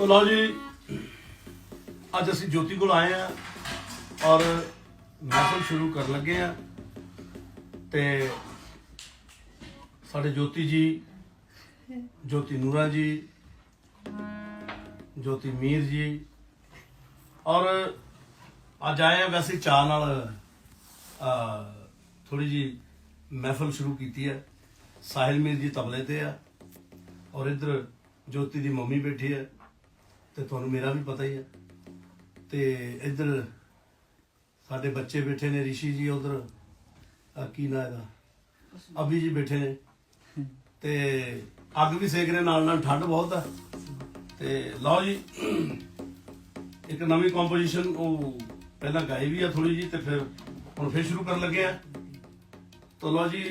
ਤੋ ਲਓ ਜੀ, ਅੱਜ ਅਸੀਂ ਜੋਤੀ ਕੋਲ ਆਏ ਆ ਔਰ ਮਹਿਫਲ ਸ਼ੁਰੂ ਕਰਨ ਲੱਗੇ ਆ ਤੇ ਸਾਡੇ ਜੋਤੀ ਜੀ, ਜੋਤੀ ਨੂਰਾ ਜੀ, ਜੋਤੀ ਮੀਰ ਜੀ ਔਰ ਅੱਜ ਆਏ ਆ ਵੈਸੇ ਚਾਹ ਨਾਲ ਥੋੜੀ ਜੀ ਮਹਿਫਲ ਸ਼ੁਰੂ ਕੀਤੀ ਹੈ। ਸਾਹਿਲ ਮੀਰ ਜੀ ਤਬਲੇ ਤੇ ਆ ਔਰ ਇੱਧਰ ਜੋਤੀ ਦੀ ਮੰਮੀ ਬੈਠੀ ਹੈ। ਤੇ ਤੁਹਾਨੂੰ ਮੇਰਾ ਵੀ ਪਤਾ ਹੀ ਹੈ। ਤੇ ਇੱਧਰ ਸਾਡੇ ਬੱਚੇ ਬੈਠੇ ਨੇ, ਰਿਸ਼ੀ ਜੀ ਉਧਰ। ਕੀ ਨਾਂ ਇਹਦਾ? ਅਭੀ ਜੀ ਬੈਠੇ ਨੇ। ਤੇ ਅੱਗ ਵੀ ਸੇਕ ਰਹੇ ਨਾਲ ਨਾਲ ਠੰਡ ਬਹੁਤ ਆ। ਤੇ ਲਓ ਜੀ, ਇੱਕ ਨਵੀਂ ਕੰਪੋਜੀਸ਼ਨ ਉਹ ਪਹਿਲਾਂ ਗਾਈ ਵੀ ਆ ਥੋੜੀ ਜੀ ਤੇ ਫਿਰ ਹੁਣ ਫਿਰ ਸ਼ੁਰੂ ਕਰਨ ਲੱਗੇ ਆ। ਤਾਂ ਲਓ ਜੀ,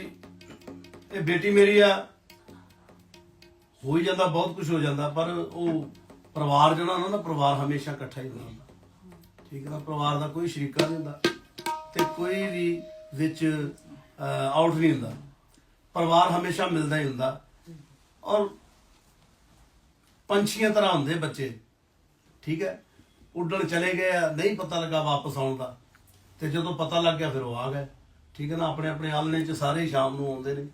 ਇਹ ਬੇਟੀ ਮੇਰੀ ਆ। ਹੋ ਹੀ ਜਾਂਦਾ, ਬਹੁਤ ਕੁਝ ਹੋ ਜਾਂਦਾ, ਪਰ ਉਹ ਪਰਿਵਾਰ ਜਿਹੜਾ ਹੁੰਦਾ ਨਾ ਪਰਿਵਾਰ ਹਮੇਸ਼ਾ ਇਕੱਠਾ ਹੀ ਹੁੰਦਾ ਠੀਕ ਹੈ ਨਾ? ਪਰਿਵਾਰ ਦਾ ਕੋਈ ਸ਼ਰੀਕਾ ਨਹੀਂ ਹੁੰਦਾ ਤੇ ਕੋਈ ਵੀ ਵਿੱਚ ਆਊਟ ਨਹੀਂ ਹੁੰਦਾ। ਪਰਿਵਾਰ ਹਮੇਸ਼ਾ ਮਿਲਦਾ ਹੀ ਹੁੰਦਾ। ਔਰ ਪੰਛੀਆਂ ਤਰ੍ਹਾਂ ਹੁੰਦੇ ਬੱਚੇ। ਠੀਕ ਹੈ? ਉੱਡਣ ਚਲੇ ਗਏ ਆ, ਨਹੀਂ ਪਤਾ ਲੱਗਾ ਵਾਪਸ ਆਉਣ ਦਾ। ਤੇ ਜਦੋਂ ਪਤਾ ਲੱਗ ਗਿਆ, ਫਿਰ ਉਹ ਆ ਗਏ। ਠੀਕ ਹੈ ਨਾ? ਆਪਣੇ ਆਪਣੇ ਆਲਣੇ 'ਚ ਸਾਰੇ ਹੀ ਸ਼ਾਮ ਨੂੰ ਆਉਂਦੇ ਨੇ।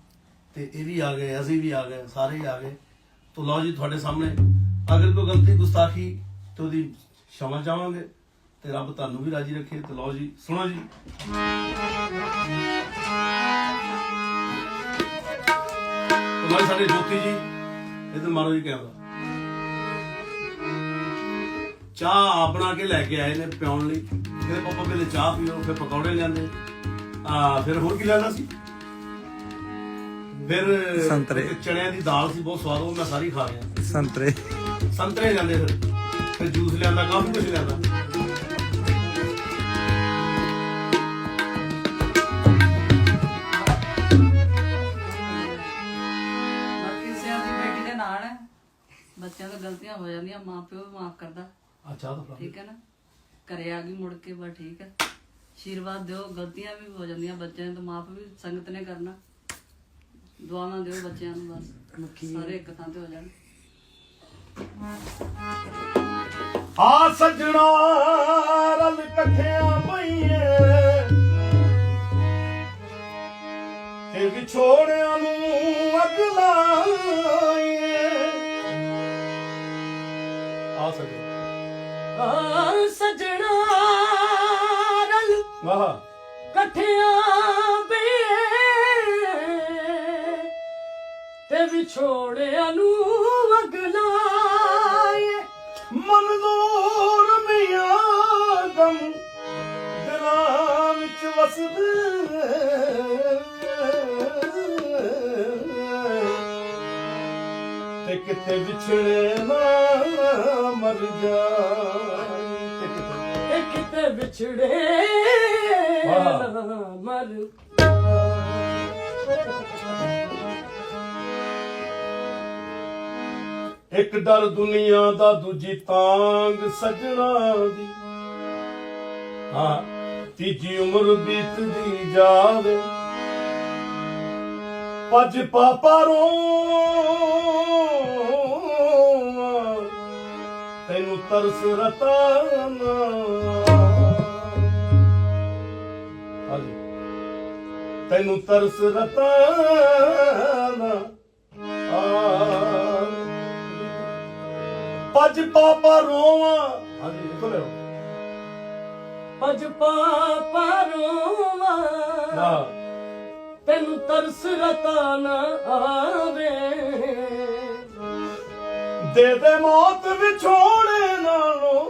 ਤੇ ਇਹ ਵੀ ਆ ਗਏ, ਅਸੀਂ ਵੀ ਆ ਗਏ, ਸਾਰੇ ਹੀ ਆ ਗਏ। ਤੋ ਲਓ ਜੀ, ਤੁਹਾਡੇ ਸਾਹਮਣੇ ਅਗਰ ਕੋਈ ਗਲਤੀ ਗੁਸਤਾਖੀ ਤੇ ਉਹਦੀ ਸ਼ਮਾ ਚਾਹਾਂਗੇ ਤੇ ਰੱਬ ਤੁਹਾਨੂੰ ਵੀ ਰਾਜੀ ਰੱਖੇ ਤੇ ਲਓ ਜੀ ਸੁਣੋ ਜੀ। ਲਓ ਸਾਡੇ ਜੋਤੀ ਜੀ ਇਧਰ ਮਾਰੋ ਜੀ ਕੈਮਰਾ। ਚਾਹ ਆਪਣਾ ਕੇ ਲੈ ਕੇ ਆਏ ਨੇ ਪਿਉਣ ਲਈ। ਫਿਰ ਪਾਪਾ ਪਹਿਲੇ ਚਾਹ ਪੀਓ ਫਿਰ ਪਕੌੜੇ ਲਿਆਂਦੇ। ਆ ਫਿਰ ਹੋਰ ਕੀ ਲੈਣਾ ਸੀ? ਫਿਰ ਸੰਤਰੇ। ਚਣਿਆਂ ਦੀ ਦਾਲ ਸੀ ਬਹੁਤ ਸਵਾਦ ਉਹ ਮੈਂ ਸਾਰੀ ਖਾ ਗਿਆ। ਸੰਤਰੇ। ਸੰਤਰੇ ਜਾਂਦੇ ਫਿਰ। ਫਿਰ ਜੂਸ ਲਿਆਂਦਾ ਕਾਫੀ ਕੁਝ ਲਿਆਂਦਾ। ਬਾਕੀ ਸਿਆਂ ਦੀ ਬੇਟੀ ਦੇ ਨਾਲ ਹੈ। ਬੱਚਿਆਂ ਤੋਂ ਗਲਤੀਆਂ ਹੋ ਜਾਂਦੀਆਂ ਮਾਂ ਪਿਓ ਵੀ ਮਾਫ ਕਰਦਾ। ਆ ਚਾਹ ਤਾਂ ਫੜਾ ਠੀਕ ਹੈ ਨਾ? ਘਰੇ ਆ ਗਈ ਮੁੜ ਕੇ ਬਸ ਠੀਕ ਹੈ। ਆਸ਼ੀਰਵਾਦ ਦਿਓ ਗਲਤੀਆਂ ਵੀ ਹੋ ਜਾਂਦੀਆਂ ਬੱਚਿਆਂ ਤੋਂ ਮਾਫ ਵੀ ਸੰਗਤ ਨੇ ਕਰਨਾ। ਦੁਆਵਾਂ ਦਿਓ ਬੱਚਿਆਂ ਨੂੰ ਬਸ। ਸਾਰੇ ਇੱਕ ਥਾਂ ਤੇ ਹੋ ਜਾਣ। ਆ ਸੱਜਣਾ ਰਲ ਇਕੱਠਿਆਂ ਪਈਏ ਤੇ ਵਿਛੋੜਿਆਂ ਨੂੰ ਅੱਗ ਲਾਈਏ। ਆ ਸੱਜਣਾ। ਆ ਸਜਣਾ ਰਲ ਵਾਹ। ਇਕੱਠਿਆਂ ਬਈਏ ਤੇ ਵਿਛੋੜਿਆਂ ਨੂੰ ਕਿਤੇ ਵਿਛੜੇ ਨਾ ਮਰ ਤੇ ਕਿਤੇ ਵਿਛੜੇ ਮਰ ਇੱਕ ਡਰ ਦੁਨੀਆ ਦਾ ਦੂਜੀ ਤਾਂਗ ਸਜਣਾ ਦੀ। ਹਾਂ ਤੀਜੀ ਉਮਰ ਬੀਤਦੀ ਜਾਵੇ। ਪੱਜ ਪਾਪਾ ਰੋ ਤੈਨੂੰ ਤਰਸ ਰਤਾਨਾ ਤੈਨੂੰ ਤਰਸ ਰਤਾਨਾ ਪੱਜ ਪਾਪਾ ਰੋਵਾਂ। ਹਾਂਜੀ ਲਿਖੋ ਲਿਓ ਅਜ ਪਾਪਾ ਰੋਵਾ। ਨਾ ਤੈਨੂੰ ਤਰਸ ਰਤਾ ਨਾ ਆਵੇ। ਦੇ ਦੇ ਮੌਤ ਵਿਛੋੜੇ ਨਾਲੋਂ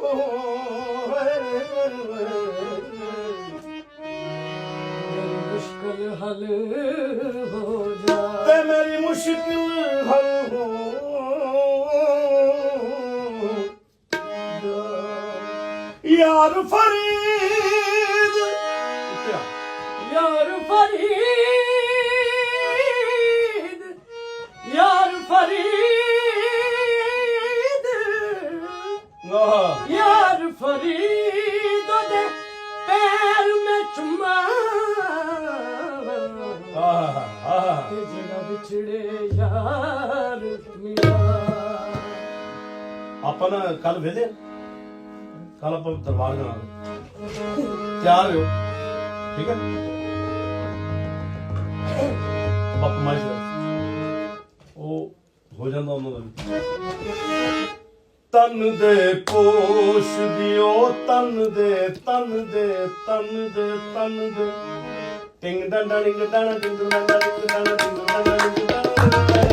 ਮੇਰੀ ਮੁਸ਼ਕਲ ਹੱਲ ਹੋ ਜਾ ਤੇ ਮੇਰੀ ਮੁਸ਼ਕਿਲ ਹੱਲ ਹੋ ਯਾਰ ਫਰੀਦ ਯਾਰ ਫਰੀਦ ਆਪਾਂ ਨਾ ਕੱਲ ਵੇਲੇ ਕੱਲ ਆਪਾਂ ਦਰਬਾਰ ਜਾਣਾ। ਤਿਆਰ ਹੋ। ਠੀਕ ਹੈ ਬਾਪ ਮਾਈ ਉਹ ਹੋ ਜਾਂਦਾ ਉਹਨਾਂ ਦਾ ਤਨ ਦੇ ਪੋਸ਼ ਦਿਓ ਤਨ ਦੇ ਤਨ ਦੇ ਤਨ ਦੇ ਤਨ ਦੇ। Ding dun dun ding dun ding dun ding dun ding dun ding dun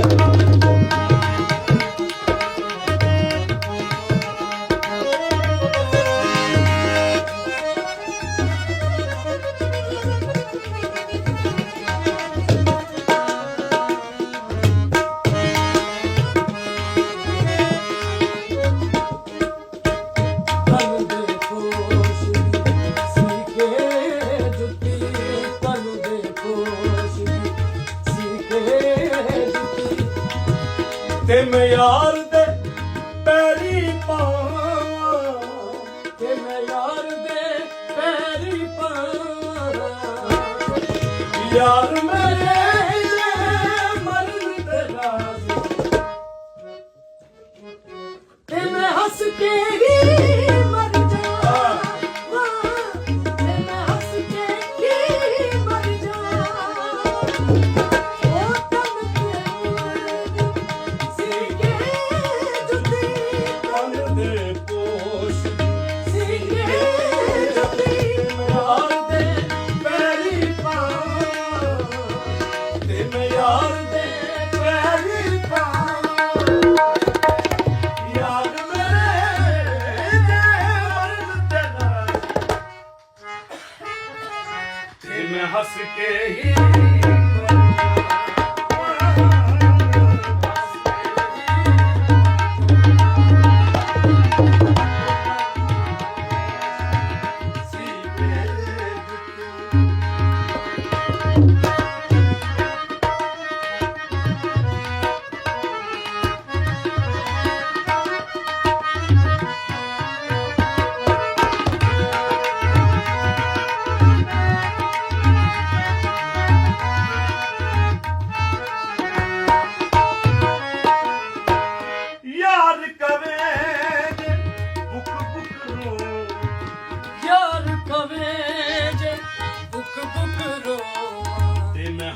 ਮੈਂ ਯਾਰ ਦੇ ਪੈਰੀ ਪਾਵਾਂ। ਕਿ ਮੈਂ ਯਾਰ ਦੇ ਪੈਰੀ ਪਾਵਾਂ। ਯਾਰ ਮੇਰੇ ਮਰਨ ਤੇ ਰਾਜ਼ੀ ਤੇ। ਮੈਂ ਹੱਸ ਕੇ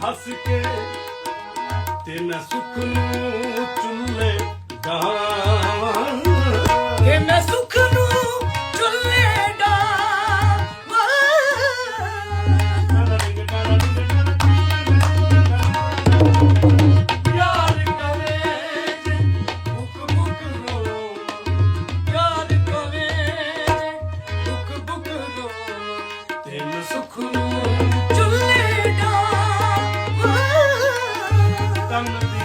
ਹੱਸ ਕੇ ਤੇ ਮੈਂ ਸੁਖ ਨੂੰ ਚੁੱਲੇ ਦਾਵਾਂ ਤੇ ਮੈਂ ਸੁਖ ਨੂੰ ਚੁੱਲੇ Kulu Bakanlık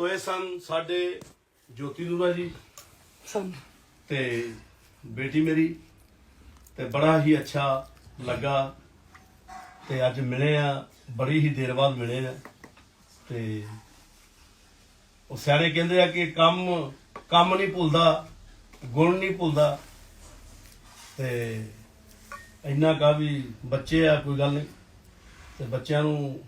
ਤੋਂ ਇਹ ਸਨ ਸਾਡੇ ਜੋਤੀ ਨੂਰਾ ਜੀ। ਸਨ। ਤੇ ਬੇਟੀ ਮੇਰੀ। ਤੇ ਬੜਾ ਹੀ ਅੱਛਾ ਲੱਗਾ। ਤੇ ਅੱਜ ਮਿਲੇ ਆ ਬੜੀ ਹੀ ਦੇਰ ਬਾਅਦ ਮਿਲੇ ਆ। ਤੇ ਉਹ ਸਾਰੇ ਕਹਿੰਦੇ ਆ ਕਿ ਕੰਮ ਕੰਮ ਨਹੀਂ ਭੁੱਲਦਾ ਗੁਣ ਨਹੀਂ ਭੁੱਲਦਾ। ਤੇ ਇੰਨਾ ਕਾ ਵੀ ਬੱਚੇ ਆ ਕੋਈ ਗੱਲ ਨਹੀਂ। ਤੇ ਬੱਚਿਆਂ ਨੂੰ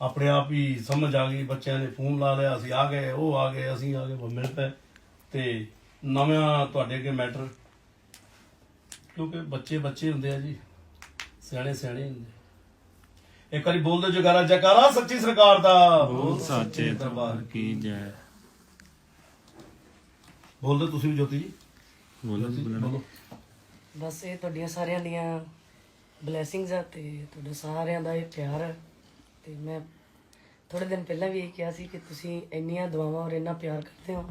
ਆਪਣੇ ਆਪ ਹੀ ਸਮਝ ਆ ਗਈ ਬੱਚਿਆਂ ਨੇ ਫੋਨ ਲਾ ਲਿਆ ਅਸੀਂ ਆ ਗਏ ਉਹ ਆ ਗਏ ਅਸੀਂ ਆ ਗਏ ਉਹ ਮਿਲ ਪਏ। ਤੇ ਨਵਾਂ ਤੁਹਾਡੇ ਅੱਗੇ ਮੈਟਰ ਕਿਉਂਕਿ ਬੱਚੇ ਬੱਚੇ ਹੁੰਦੇ ਆ ਜੀ ਸਿਆਣੇ ਸਿਆਣੇ ਹੁੰਦੇ ਇੱਕ ਵਾਰੀ ਬੋਲਦੇ ਜਗਾਰਾ ਜਕਾਰਾ ਸੱਚੀ ਸਰਕਾਰ ਦਾ। ਬੋਲ ਸਾਚੇ ਦਰਬਾਰ ਕੀ ਜੈ। ਬੋਲਦੇ ਤੁਸੀਂ ਵੀ ਜੋਤੀ ਜੀ। ਬੋਲੋ ਬਸ ਇਹ ਤੁਹਾਡੀਆਂ ਸਾਰਿਆਂ ਦੀਆਂ ਬਲੇਸਿੰਗਸ ਆ ਤੇ ਤੁਹਾਡਾ ਸਾਰਿਆਂ ਦਾ ਇਹ ਪਿਆਰ ਆ। ਤੇ ਮੈਂ ਥੋੜੇ ਦਿਨ ਪਹਿਲਾਂ ਵੀ ਇਹ ਕਿਹਾ ਸੀ ਕਿ ਤੁਸੀਂ ਇੰਨੀਆਂ ਦੁਆਵਾਂ ਔਰ ਇੰਨਾ ਪਿਆਰ ਕਰਦੇ ਹੋ।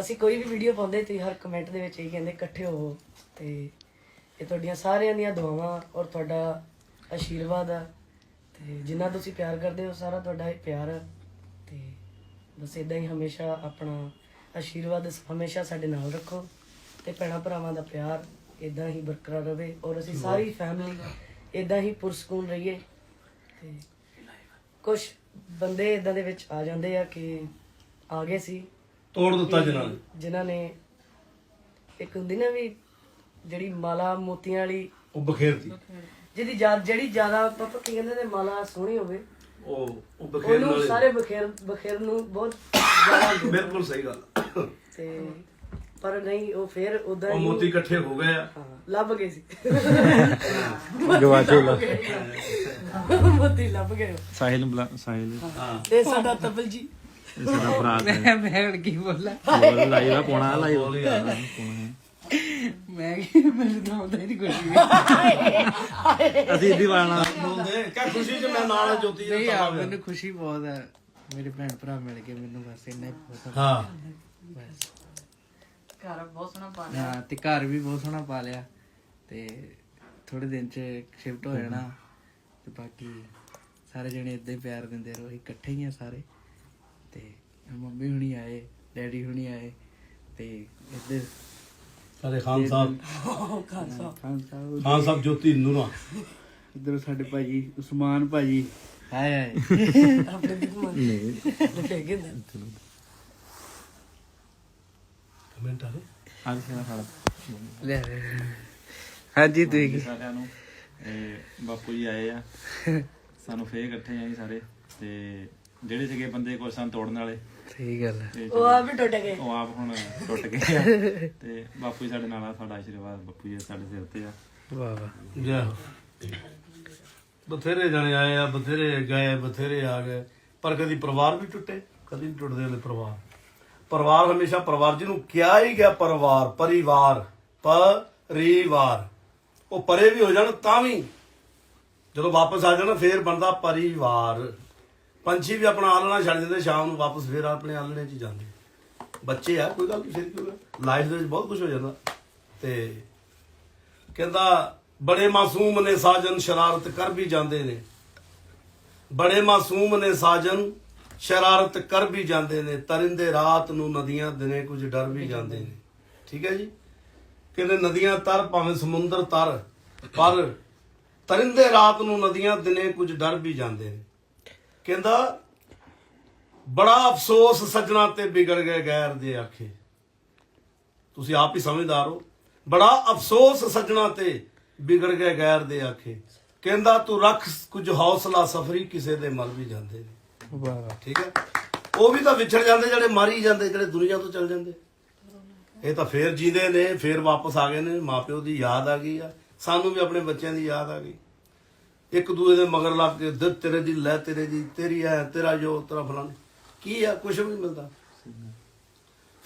ਅਸੀਂ ਕੋਈ ਵੀ ਵੀਡੀਓ ਪਾਉਂਦੇ ਤੁਸੀਂ ਹਰ ਕਮੈਂਟ ਦੇ ਵਿੱਚ ਇਹ ਕਹਿੰਦੇ ਇਕੱਠੇ ਹੋਵੋ ਤੇ ਇਹ ਤੁਹਾਡੀਆਂ ਸਾਰਿਆਂ ਦੀਆਂ ਦੁਆਵਾਂ ਔਰ ਤੁਹਾਡਾ ਆਸ਼ੀਰਵਾਦ ਆ। ਤੇ ਜਿੰਨਾ ਤੁਸੀਂ ਪਿਆਰ ਕਰਦੇ ਹੋ ਸਾਰਾ ਤੁਹਾਡਾ ਇਹ ਪਿਆਰ ਆ। ਤੇ ਬਸ ਇਦਾਂ ਹੀ ਹਮੇਸ਼ਾ ਆਪਣਾ ਆਸ਼ੀਰਵਾਦ ਹਮੇਸ਼ਾ ਸਾਡੇ ਨਾਲ ਰੱਖੋ ਤੇ ਭੈਣਾਂ ਭਰਾਵਾਂ ਦਾ ਪਿਆਰ ਇਦਾਂ ਹੀ ਬਰਕਰਾਰ ਰਵੇ ਔਰ ਅਸੀਂ ਸਾਰੀ ਫੈਮਿਲੀ ਇਦਾਂ ਹੀ ਪੁਰਸਕੂਨ ਰਹੀਏ। ਤੇ ਕੁਝ ਬੰਦੇ ਇਦਾਂ ਦੇ ਵਿੱਚ ਆ ਜਾਂਦੇ ਆ ਕਿ ਆ ਗਏ ਸੀ। ਤੋੜ ਦਿੱਤਾ ਜਿਨ੍ਹਾਂ ਨੇ। ਜਿਨ੍ਹਾਂ ਨੇ ਇੱਕ ਹੁੰਦੀ ਨਾ ਵੀ ਜਿਹੜੀ ਮਾਲਾ ਮੋਤੀਆਂ ਵਾਲੀ ਉਹ ਬਖੇਰਤੀ। ਜਿਹਦੀ ਜ਼ਿਆ- ਜਿਹੜੀ ਜ਼ਿਆਦਾ ਪਾਪਾ ਕੀ ਕਹਿੰਦੇ ਨੇ ਮਾਲਾ ਸੋਹਣੀ ਹੋਵੇ ਉਹ ਉਹ ਬਖੇਰਨ ਉਹਨੂੰ ਵਾਲੇ। ਸਾਰੇ ਬਖੇਰ ਬਖੇਰ ਨੂੰ ਬਹੁਤ ਜ਼ਿਆਦਾ। ਬਿਲਕੁਲ ਸਹੀ ਗੱਲ ਤੇ ਪਰ ਨਹੀਂ ਉਹ ਫੇਰ ਉਦਾਂ ਉਹ ਹੀ ਮੋਤੀ ਇਕੱਠੇ ਹੋ ਗਏ ਆ। ਲੱਭ ਗਏ ਸੀ। ਗਵਾਚੇ। ਮੋਤੀ ਲੱਭ ਗਏ। ਸਾਹਿਲ ਨੂੰ ਬੁਲਾ ਸਾਹਿਲ। ਹਾਂ। ਤੇ ਸਾਡਾ ਤਬਲ ਜੀ। ਇਹ ਸਾਡਾ ਭਰਾ ਹੈ ਮੈਂ ਮੈਂ ਹੁਣ ਕੀ ਬੋਲਾਂ। ਬੋਲ ਲਾਈਵ ਆ ਪੋਣਾ ਲਾਈਵ ਬੋਲ ਯਾਰ। ਮੈਂ ਕੀ ਮੈਨੂੰ ਤਾਂ ਆਉਂਦਾ ਹੀ ਨਹੀਂ ਕੁਝ ਅਸੀਂ ਇੱਦੀ ਵਾਲਣਾ ਬੋਲਦੇ ਕਾ ਖੁਸ਼ੀ ਚ ਮੈਂ ਨਾਲ ਜੋਤੀ ਜੀ ਨਹੀਂ ਦਾ ਆ। ਤਵਾ ਮੈਨੂੰ ਖੁਸ਼ੀ ਬਹੁਤ ਹੈ ਮੇਰੇ ਭੈਣ ਭਰਾ ਮਿਲ ਕੇ ਮੈਨੂੰ ਬਸ ਇੰਨਾ ਹੀ ਬਹੁਤ। ਹਾਂ। ਬਸ। ਘਰ ਬਹੁਤ ਸੋਹਣਾ ਪਾ ਲਿਆ। ਹਾਂ ਤੇ ਘਰ ਵੀ ਬਹੁਤ ਸੋਹਣਾ ਪਾ ਲਿਆ। ਤੇ ਥੋੜੇ ਦਿਨ ਚ ਸ਼ਿਫਟ ਹੋ ਜਾਣਾ। ਤੇ ਬਾਕੀ ਸਾਰੇ ਜਣੇ ਇਦਾਂ ਹੀ ਪਿਆਰ ਦਿੰਦੇ ਰਹੋ ਇਕੱਠੇ ਹੀ ਆ ਸਾਰੇ। ਤੇ ਮੰਮੀ ਹੁਣੀ ਆਏ ਡੈਡੀ ਹੁਣੀ ਆਏ ਤੇ ਇੱਧਰ ਸਾਡੇ ਖਾਨ ਸਾਹਿਬ। ਖਾਨ ਸਾਹਿਬ। ਖਾਨ ਸਾਹਿਬ ਜੋਤੀ ਨੂਰਾ ਇੱਧਰ ਸਾਡੇ ਭਾਜੀ ਉਸਮਾਨ ਭਾਜੀ। ਹਾਏ ਹਾਏ। ਆਪਣੇ ਵੀ ਘੁੰਮਾ ਨਹੀਂ। ਫੇਕ ਆ ਲੈ ਲੈ। ਹਾਂਜੀ ਤੁਸੀਂ ਸਾਰਿਆਂ ਨੂੰ। ਇਹ ਬਾਪੂ ਜੀ ਆਏ ਆ। ਸਾਨੂੰ ਫੇਰ ਇਕੱਠੇ ਆਂ ਜੀ ਸਾਰੇ। ਤੇ ਜਿਹੜੇ ਸੀਗੇ ਬੰਦੇ ਕੋਈ ਸਾਨੂੰ ਤੋੜਨ ਵਾਲੇ। ਸਹੀ ਗੱਲ ਹੈ ਤੇ ਉਹ ਆ ਵੀ ਟੁੱਟ ਗਏ। ਉਹ ਆਪ ਹੁਣ ਟੁੱਟ ਗਏ ਆ। ਤੇ ਬਾਪੂ ਜੀ ਸਾਡੇ ਨਾਲ ਆ ਸਾਡਾ ਆਸ਼ੀਰਵਾਦ। ਬਾਪੂ ਜੀ ਸਾਡੇ ਸਿਰ ਤੇ ਆ। ਵਾਹ ਵਾਹ। ਜੈ ਬਥੇਰੇ ਜਣੇ ਆਏ ਆ ਬਥੇਰੇ ਗਏ ਬਥੇਰੇ ਆ ਗਏ। ਪਰ ਕਦੀ ਪਰਿਵਾਰ ਵੀ ਟੁੱਟੇ ਕਦੀ ਨਹੀਂ ਟੁੱਟਦੇ ਨੇ ਪਰਿਵਾਰ। ਪਰਿਵਾਰ ਹਮੇਸ਼ਾ ਪਰਿਵਾਰ, ਜਿਹਨੂੰ ਕਿਹਾ ਹੀ ਗਿਆ ਪਰਿਵਾਰ ਪਰਿਵਾਰ ਪਰਿਵਾਰ। ਉਹ ਪਰੇ ਵੀ ਹੋ ਜਾਣ ਤਾਂ ਵੀ। ਜਦੋਂ ਵਾਪਸ ਆ ਜਾਣ ਫੇਰ ਬਣਦਾ ਪਰਿਵਾਰ। ਪੰਛੀ ਵੀ ਆਪਣਾ ਆਲਣਾ ਛੱਡ ਦਿੰਦੇ, ਸ਼ਾਮ ਨੂੰ ਵਾਪਸ ਫੇਰ ਆਪਣੇ ਆਲਣੇ 'ਚ ਜਾਂਦੇ। ਬੱਚੇ ਆ, ਕੋਈ ਗੱਲ ਨਹੀਂ ਫਿਰ ਕਿਉਂ ਲਾਈਫ ਦੇ ਵਿੱਚ ਬਹੁਤ ਕੁਝ ਹੋ ਜਾਂਦਾ। ਤੇ ਕਹਿੰਦਾ, ਬੜੇ ਮਾਸੂਮ ਨੇ ਸਾਜਨ, ਸ਼ਰਾਰਤ ਕਰ ਵੀ ਜਾਂਦੇ ਨੇ। ਬੜੇ ਮਾਸੂਮ ਨੇ ਸਾਜਨ ਸ਼ਰਾਰਤ ਕਰ ਵੀ ਜਾਂਦੇ ਨੇ ਤਰਿੰਦੇ ਰਾਤ ਨੂੰ ਨਦੀਆਂ ਦਿਨੇ ਕੁਝ ਡਰ ਵੀ ਜਾਂਦੇ ਨੇ। ਠੀਕ ਹੈ ਜੀ? ਕਹਿੰਦੇ ਨਦੀਆਂ ਤਰ ਭਾਵੇਂ ਸਮੁੰਦਰ ਤਰ ਪਰ ਤਰਿੰਦੇ ਰਾਤ ਨੂੰ ਨਦੀਆਂ ਦਿਨੇ ਕੁਝ ਡਰ ਵੀ ਜਾਂਦੇ ਨੇ। ਕਹਿੰਦਾ ਬੜਾ ਅਫਸੋਸ ਸੱਜਣਾ ਤੇ ਵਿਗੜ ਗਏ ਗੈਰ ਦੇ ਆਖੇ। ਤੁਸੀਂ ਆਪ ਹੀ ਸਮਝਦਾਰ ਹੋ। ਬੜਾ ਅਫਸੋਸ ਸੱਜਣਾ ਤੇ ਵਿਗੜ ਗਏ ਗੈਰ ਦੇ ਆਖੇ। ਕਹਿੰਦਾ ਤੂੰ ਰੱਖ ਕੁਝ ਹੌਸਲਾ ਸਫਰੀ ਕਿਸੇ ਦੇ ਮਰ ਵੀ ਜਾਂਦੇ ਨੇ। ਵਾਹ ਠੀਕ ਹੈ? ਉਹ ਵੀ ਤਾਂ ਵਿਛੜ ਜਾਂਦੇ ਜਿਹੜੇ ਮਾਰੀ ਜਾਂਦੇ, ਜਿਹੜੇ ਦੁਨੀਆ ਤੋਂ ਚਲ ਜਾਂਦੇ। ਇਹ ਤਾਂ ਫੇਰ ਜੀਂਦੇ ਨੇ, ਫੇਰ ਵਾਪਸ ਆ ਗਏ ਨੇ, ਮਾਪਿਓ ਦੀ ਯਾਦ ਆ ਗਈ ਆ। ਸਾਨੂੰ ਵੀ ਆਪਣੇ ਬੱਚਿਆਂ ਦੀ ਯਾਦ ਆ ਗਈ। ਇੱਕ ਦੂਜੇ ਦੇ ਮਗਰ ਲੱਗ ਕੇ ਦਿੱਤ ਤੇਰੇ ਦੀ ਲੈ, ਤੇਰੇ ਦੀ, ਤੇਰੀ ਹੈ ਤੇਰਾ ਜੋ, ਤੇਰਾ ਫਲਾਣਾ। ਕੀ ਆ? ਕੁਝ ਵੀ ਨਹੀਂ ਮਿਲਦਾ।